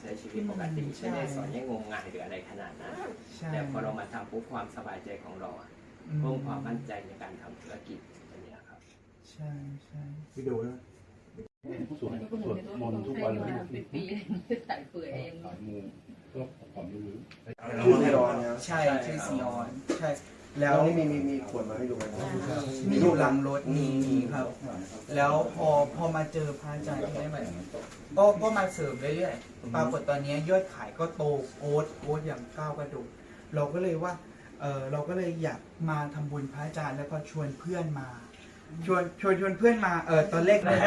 ใช้ชีวิตปกติใช่ ไม่ได้สอนให้งมงายหรืออะไรขนาดนั้นใช่แต่พอเรามาทำปุ๊บความสบายใจของเราอะอืมเพิ่มความมั่นใจในการทำธุรกิจอันเนี้ยครับ ใช่ใช่วิดีโอนะสวดสวดมนต์ทุกวันเลยเป็นปีเลยถ่ายเปื่อยเอง สายมูเพื่อความรู้ ชื่อไทรอนนะ ใช่ใช่ชื่อครับซีออนใช่ แล้แล้ววนี่มีมีมีขวดมาให้ดูไหมมีอยู่หลังรถมีมีครับ แล้วพอพอมาเจอพระอาจารย์ที่ได้แบบก็ก็มาเสริมเรื่อยๆปรากฏตอนนี้ยอดขายก็โตโอ๊ตโอ๊ตอย่างก้าวกระโดดเราก็เลยว่าเออเราก็เลยอยากมาทำบุญพระอาจารย์แล้วก็ชวนเพื่อนมา ชวนชวนชวนเพื่อนมาเออตอนแรกเลย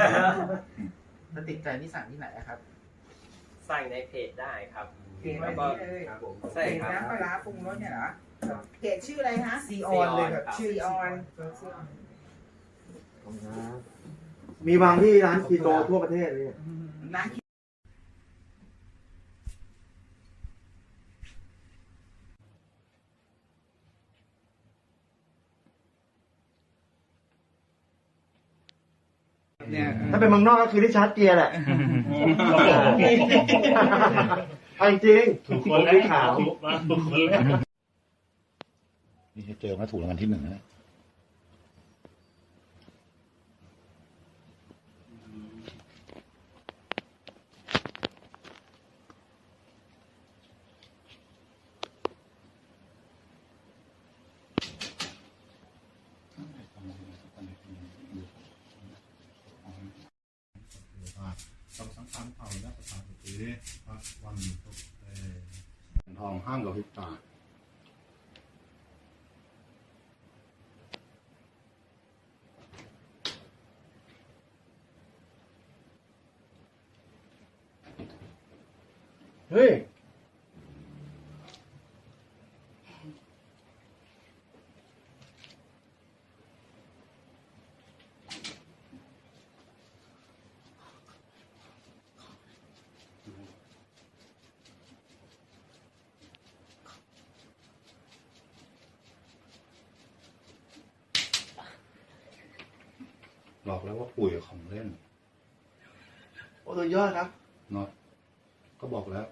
แล้วติดใจที่สั่งที่ไหนอะครับสร้างในเพจได้ครับ เพจไว้แล้วก็ที่เลยครับผมใช่เป็นครับน้ำปลาร้าปรุงรสเนี่ยเหรอ เพจชื่ออะไรฮะ ซีออนเลยแบบครับชื่อซีออน มีวางที่ร้านคีโตทั่วประเทศเลยน้ำเนี่ยถ้าเป็นเมืองนอกก็คือที่ชาร์จเกียร์แหละเอาจริงถูกๆคนผมแล้สีวขาวถูกมาถูกคนแล้ว นี่เจอมาถูกรางวัลที่หนึ่งนะต้องสังขารเผ่าและประสาทสีพระวันทองห้ามกับพริบตา เฮ้ย บอกแล้วว่าปุ๋ยของเล่น โอ้ตัวยอดครับเนาะก็บอกแล้ว